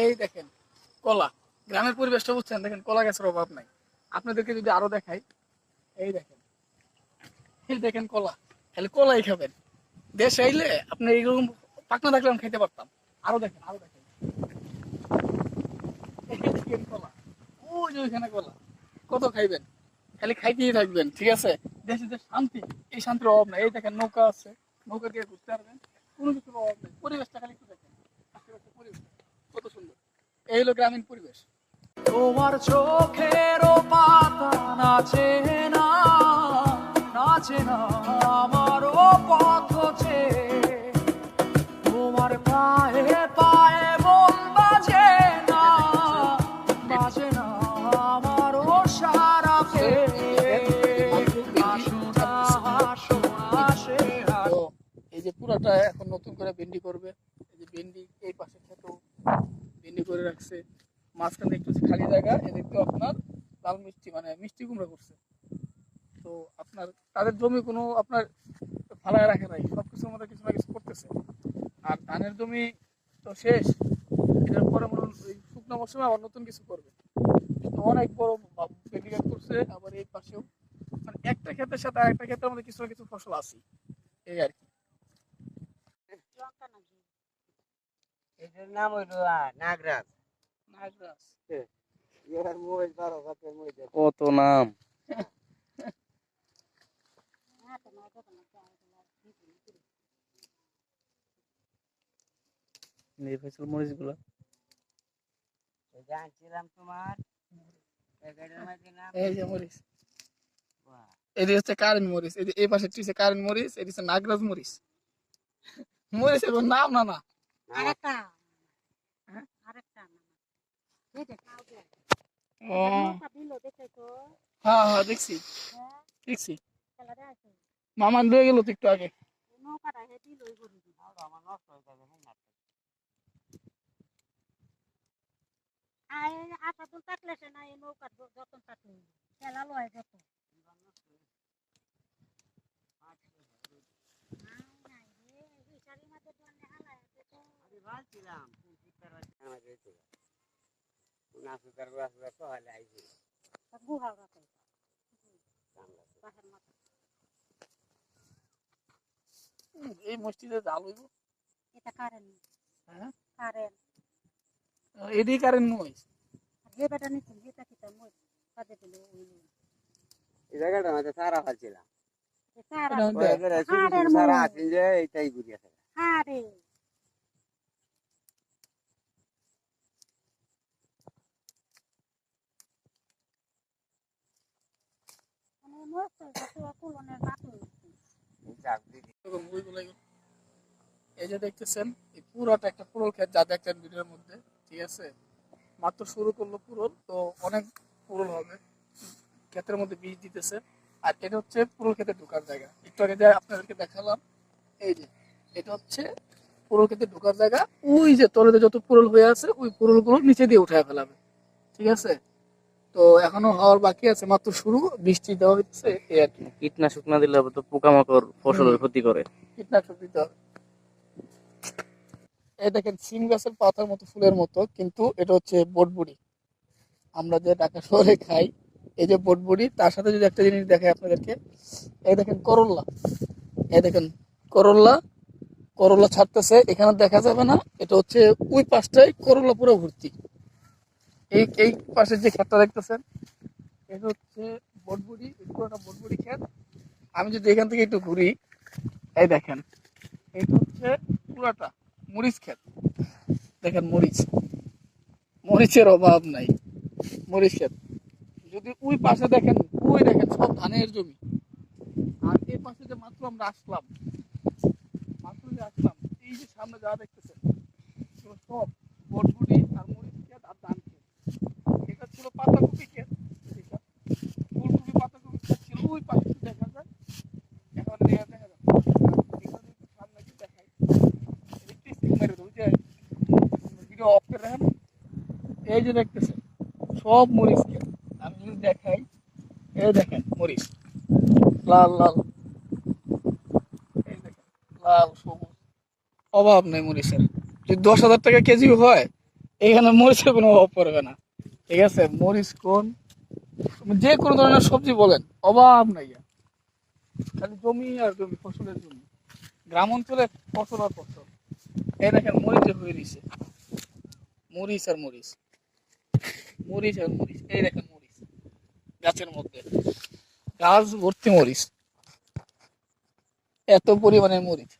এই দেখেন, কলা। গ্রামের পরিবেশটা বুঝছেন, দেখেন, কলা গাছের অভাব নাই। আপনাদেরকে যদি আরও দেখাই, এই দেখেন এই দেখেন কলা। খালি কলাই খাবেন। দেশে আইলে আপনি এইরকম পাকনা থাকলে আমি খাইতে পারতাম। আরও দেখেন আরও দেখেন। কত খাইবেন? খালি খাইতেই থাকবেন, ঠিক আছে? দেশে যে শান্তি, এই শান্তির অভাব নাই। এই দেখেন নৌকা আছে, নৌকা দিয়ে ঘুরতে পারবেন। কোনো কিছুর অভাব নেই। পরিবেশটা খালি একটু দেখেন আশেপাশের পরিবেশ কত সুন্দর। এই হলো গ্রামীণ পরিবেশ। তোমার চোখেরও পাতা নাচে না নাচে না আমারও পথ তোমার পায়ে পায়ে মন বাজে না বাজে না আমারও সারা এই যে পুরাটা এখন নতুন করে ভেন্ডি করবে এই যে ভেন্ডি এই পাশে খেতেও ভেন্ডি করে রাখছে মাঝখানে একটু খালি জায়গা, এদিকে আপনার লাল মিষ্টি মানে মিষ্টি কুমড়া করছে। তো আপনার, তাদের জমি কোনো আপনার ফালায় রাখে নাই সব কিছুর মধ্যে কিছু না কিছু করতেছে। আর ধানের জমি তো শেষ, এটার পরে মনে শুকনো মৌসুমে আবার নতুন কিছু করবে। তো অনেক বড় ভেন্ডি করছে, আবার এই পাশেও। মানে একটা ক্ষেতের সাথে আরেকটা ক্ষেতের মধ্যে কিছু না কিছু ফসল আছে এই আর কি। এটার নাম হইল নাগরাজ। কত নাম। নির্বাচন মরিচগুলা এটা আনছিলাম তোমার প্যাকেটের মধ্যে নাম এই যে মরিচ। এটি হচ্ছে কারেন্ট মরিচ। এই এই পাশে হচ্ছে কারেন্ট মরিচ এটি হচ্ছে নাগরাজ মরিচ। মরিচ এর নাম না না। আরেকটা হ্যাঁ? আরেকটা এই দেখ ও হ্যাঁ হ্যাঁ দেখছি। দেখছি। মামান লয়ে গেল তো একটু আগে। নৌকাটা হে দিল ওই গরু দিল আর আমার নষ্ট হয়ে যাবে হ্যাঁ না আর আটা দুল থাকলে সে না এই নৌকার য- যতন থাকলে খেলা লয় যত নাই, নাই রে, এই শাড়ির মধ্যে তো অনেক হালায় আছে তো। আমি ভাবছিলাম কোন চিৎকার হচ্ছে আমার হয়েছিল নাচুকার গাছ তো হলে আইছি। তা গুহাও রাখে বাসার মাথা এই মসজিদে জাল হইব। এটা কারেন্ট হ্যাঁ? কারেন্ট। এটি কারেন্ট আর যে বেটা নিচ্ছেন যেটা কিতা মই কাজে দিল এই জায়গাটার মধ্যে সারা ফেলছিলাম সারা সারা আছে যে এইটাই ঘুরি আছে হারে মানে এই যে দেখতেছেন এই পুরোটা একটা পুরল ক্ষেত যা দেখছেন ভিডিওর মধ্যে ঠিক আছে? মাত্র শুরু করল পুরল তো অনেক পুরল হবে। ক্ষেতের মধ্যে বীজ দিতেছে। আর এটা হচ্ছে পুরল ক্ষেতে ঢোকার জায়গা। একটু আগে যা আপনাদেরকে দেখালাম এই যে এটা হচ্ছে পুরল ক্ষেতে ঢোকার জায়গা। ওই যে তলেতে যত পুরল হয়ে আছে ওই পুরলগুলো নিচে দিয়ে উঠায় ফেলাবে। ঠিক আছে? তো এখনও হওয়ার বাকি আছে মাত্র শুরু বৃষ্টি দেওয়া হচ্ছে এই আর কি। কীটনাশক না দিলে তো পোকামাকড় ফসলের ক্ষতি করে। কীটনাশক দিতে হবে। এই দেখেন সিম গাছের পাতার মতো ফুলের মতো কিন্তু এটা হচ্ছে বটবুড়ি। আমরা যে ঢাকা শহরে খাই এই যে বটবুড়ি তার সাথে যদি একটা জিনিস দেখাই আপনাদেরকে এই দেখেন করল্লা এই দেখেন করল্লা করল্লা ছাড়তেছে এখানে দেখা যাবে না এটা হচ্ছে ওই পাশটাই করল্লা পুরো ভর্তি। এই এই পাশে যে ক্ষেতটা দেখতেছেন এটা হচ্ছে বটবুড়ি পুরোটা বটবুড়ি ক্ষেত। আমি যদি এখান থেকে একটু ঘুরি, এই দেখেন এটা হচ্ছে পুরাটা মরিচ ক্ষেত। দেখেন মরিচ। মরিচের অভাব নাই, মরিচ ক্ষেত। যদি ওই পাশে দেখেন, ওই দেখেন সব ধানের জমি। আর এই পাশে যে মাত্র আমরা আসলাম, মাত্র যে আসলাম, এই যে সামনে যা দেখতেছেন সব বটবুটি আর মরিচ ক্ষেত আর ধান ক্ষেত এটা ছিল পাতাকপি ক্ষেত এটা ফুলকপি পাতাকপি ক্ষেত ছিল ওই পাশে দেখা যায় এখন দেখা দেখা যাচ্ছে এখানে একটু সামনে একটু দেখাই ইলেকট্রিসিটি মেরে দেবো যে ভিডিও অফ করে রাখেন এই যে দেখতেছেন, সব মরিচ আমি যদি দেখাই, এই দেখেন মরিচ। লাল লাল। এই দেখেন, লাল, সবুজ। অভাব নেই মরিচের। যদি দশ হাজার টাকা কেজি হয়, এখানে মরিচের কোনো অভাব পড়বে না। ঠিক আছে? মরিচ কোন? যে কোনো ধরনের সবজি বলেন, অভাব নাই খালি জমি আর জমি, ফসলের জমি। গ্রাম অঞ্চলে ফসল আর ফসল। এই দেখেন, মরিচে হয়ে রয়েছে মরিচ আর মরিচ। মরিচ আর মরিচ এই দেখেন মরিচ গাছের মধ্যে। গাছ ভর্তি মরিচ। এত পরিমাণে মরিচ।